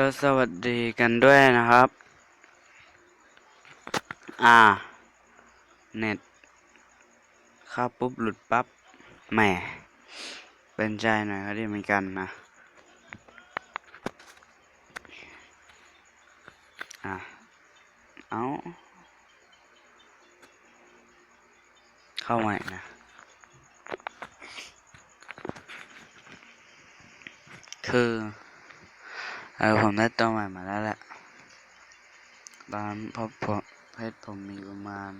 ก็สวัสดีกันด้วยนะครับ อ่า เน็ตเข้าปุ๊บหลุดปั๊บแหม เป็นใจหน่อยก็ดีเหมือนกันนะ อะ เอาเข้าใหม่นะคือ เออผมได้ตัวใหม่มาแล้วแหละตอนนั้นพบผมเพชรผมมีประมาณ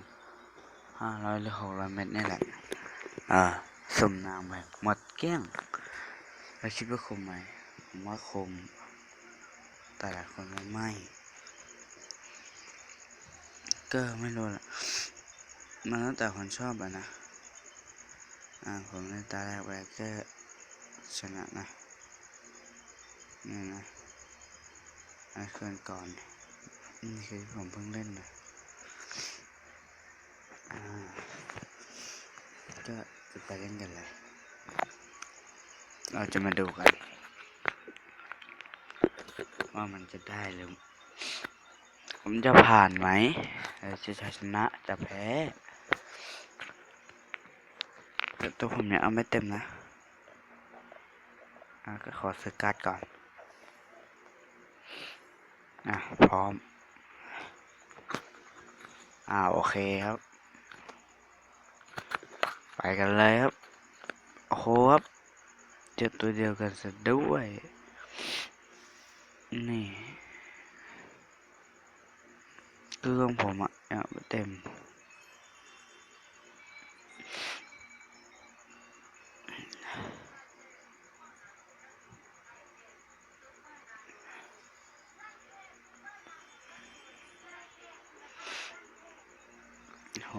ห้าร้อยหรือหกร้อยเม็ดนี่แหละเออสุ่มนางไปหมดเกลี้ยงแล้วคิดว่าคมไหมผมว่าคมแต่หลายคนว่าไม่ ก็ไม่รู้ละมันแล้วแต่คนชอบอะนะ อ่าผมในตาแรกไปก็ชนะนะนี่นะ อ้เคลื่อนก่อน นี่คือผมเพิ่งเล่นนะอ่าก็จะไปเล่นกันเลย เราจะมาดูกัน ว่ามันจะได้หรือผมจะผ่านไหมจะชนะจะแพ้แต่ตัวผมเนี่ยเอาไม่เต็มนะอะก็ขอสการ์ดก่อน อะพร้อม อ่าโอเคครับ ไปกันเลยครับ โอ้โหครับเจอตัวเดียวกันซะด้วย นี่ คือของผมอะ่ะเต็ม โห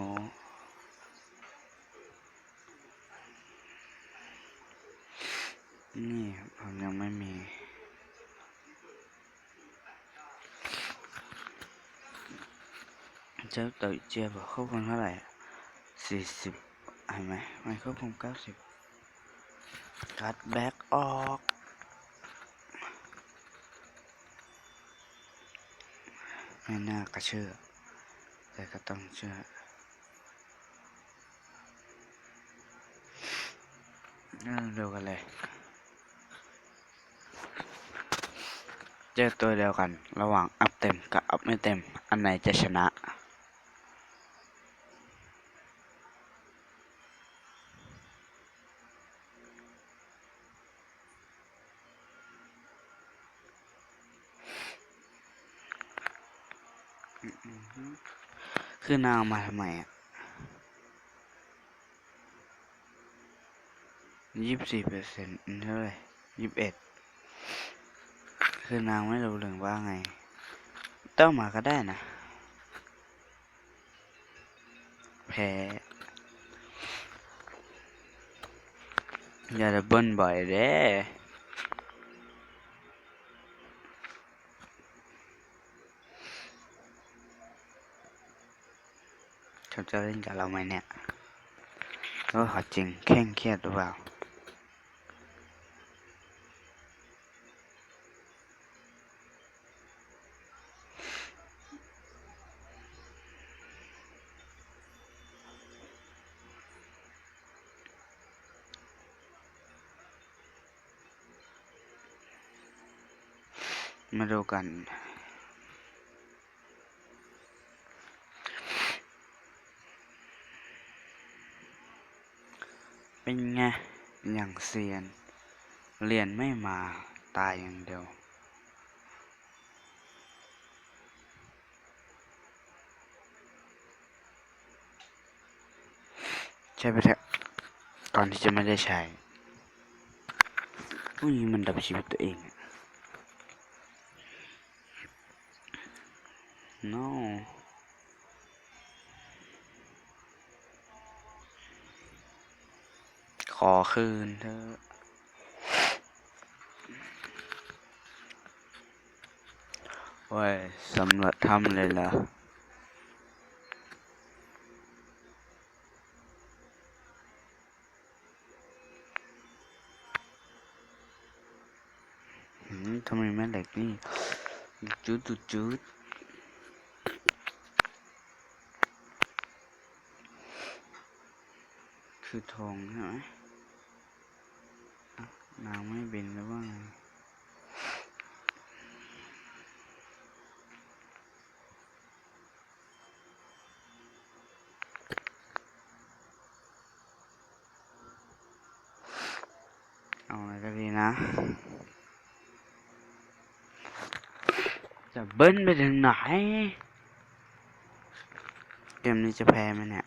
นี่ครับผมยังไม่มี เจ้าต่อยเจียบอกควบคุมเท่าไหร่สี่สิบเห็นไหมไม่ควบคุมเก้าสิบคัดแบ็กออกไม่น่ากระเชื่อ แต่ก็ต้องเชื่อเริ่มดูกันเลย เจอตัวเดียวกัน ระหว่างอัพเต็มกับอัพไม่เต็ม อันไหนจะชนะ คือนางมาทำไมอะยี่สิบสี่เปอร์เซ็นต์เท่าไหร่ยี่สิบเอ็ด คือนางไม่รู้เรื่องว่าไง เต้องมาก็ได้นะ แพ้อย่าดับเบิลบ่อยเด้เขาจะเล่นกับเราไหมเนี่ยว่าเขาจริงเคร่งเครียดหรือเปล่า มาดูกัน เป็นไง อย่างเซียน เรียนไม่มาตายอย่างเดียวใช่ไปเถอะก่อนที่จะไม่ได้ใช้พวกนี้มันดับชีวิตตัวเองอะ no ขอคืนเธอะโอ้ยสำรวจถ้ำเลยเหรอหืมทำไมแม่เหล็กนี่จุดจุดจุด คือธงใช่ไหมนางไม่บินหรือว่าไงเอาอะไรก็ดีนะ จะเบิ้ลไปถึงไหน เกมนี้จะแพ้ไหมเนี่ย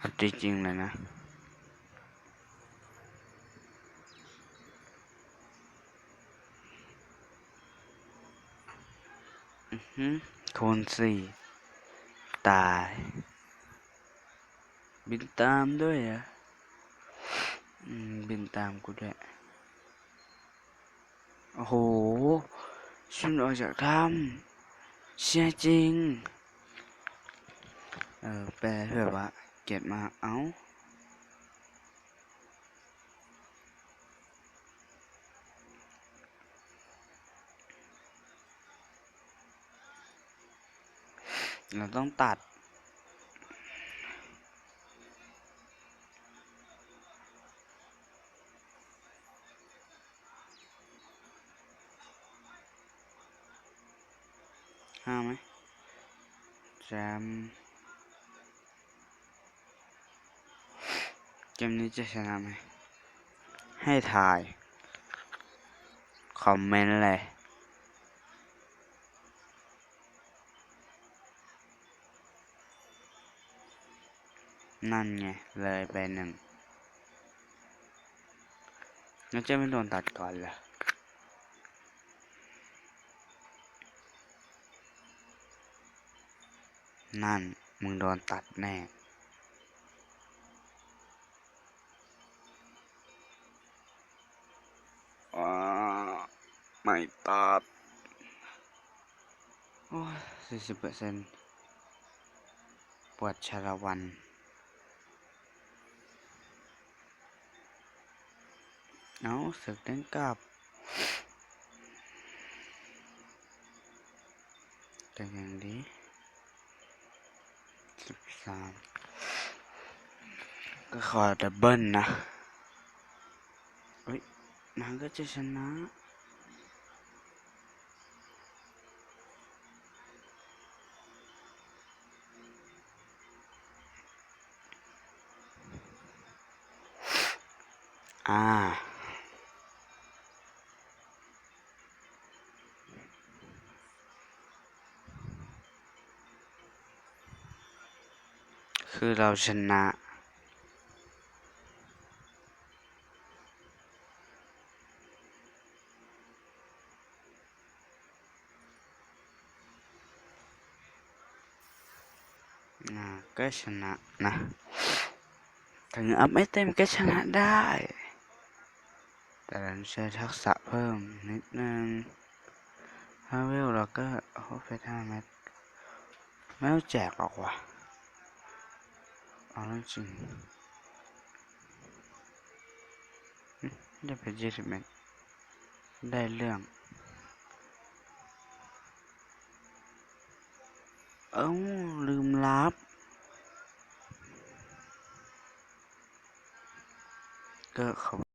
เอาจริงๆเลยนะอือหือคูณสี่ตาย บินตามด้วยอะบินตามกูด้วย โอ้โหฉันออกจากถ้ำเชื่อจริง เออแปลแบบว่า ก็บมาเอาเราต้องตัด ห้าไหมแจม กมนี้จะชนะไหม ให้ถ่าย คอมเมนต์เลย นั่นไง เลยไปหนึ่งแล้วจะไม่โดนตัดก่อนเหรอนั่น มึงโดนตัดแน่ ว้า ไม่ตัดโอ้สี่สิบเปอร์เซ็นต์ปวดชาละวัน เอาสึกเด้งกลับแต่อย่างดีสิบสามก็ขอดับเบิลนะเฮ้ยมันก็จะชนะ อ่า คือเราชนะอ่าก็ชนะนะ ถึงอัพไม่เต็มก็ชนะได้ แต่เราใช้ทักษะเพิ่มนิดนึงถ้าเวลเราก็โอ้ไปท่าแมทไม่ต้องแจกหรอกว่ะเอาแล้วจริงหึได้ไปยี่สิบเมตรได้เรื่อง เอ้า ลืมรับก็ขอ